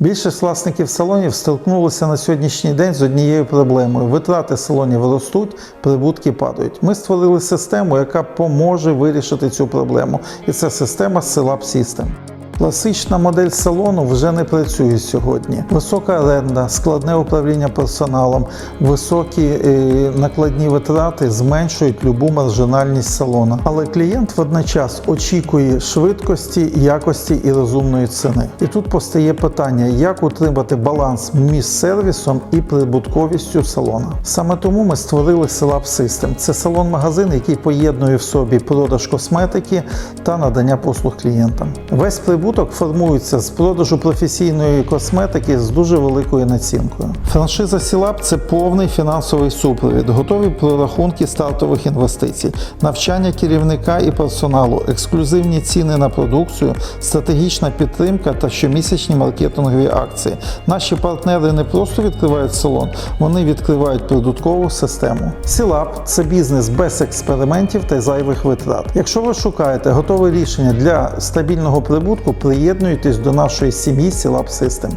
Більшість власників салонів столкнулися на сьогоднішній день з однією проблемою: витрати салонів ростуть, прибутки падають. Ми створили систему, яка поможе вирішити цю проблему, і це система Selab System. Класична модель салону вже не працює сьогодні. Висока оренда, складне управління персоналом, високі е, накладні витрати зменшують любу маржинальність салона. Але клієнт водночас очікує швидкості, якості і розумної ціни. І тут постає питання, як утримати баланс між сервісом і прибутковістю салона. Саме тому ми створили Selab System. Це салон-магазин, який поєднує в собі продаж косметики та надання послуг клієнтам. Весь прибуток формується з продажу професійної косметики з дуже великою націнкою. Франшиза Сілаб це повний фінансовий супровід, готові прорахунки стартових інвестицій, навчання керівника і персоналу, ексклюзивні ціни на продукцію, стратегічна підтримка та щомісячні маркетингові акції. Наші партнери не просто відкривають салон, вони відкривають прибуткову систему. Сілаб це бізнес без експериментів та зайвих витрат. Якщо ви шукаєте готове рішення для стабільного прибутку, приєднуйтесь до нашої сім'ї Сілап System.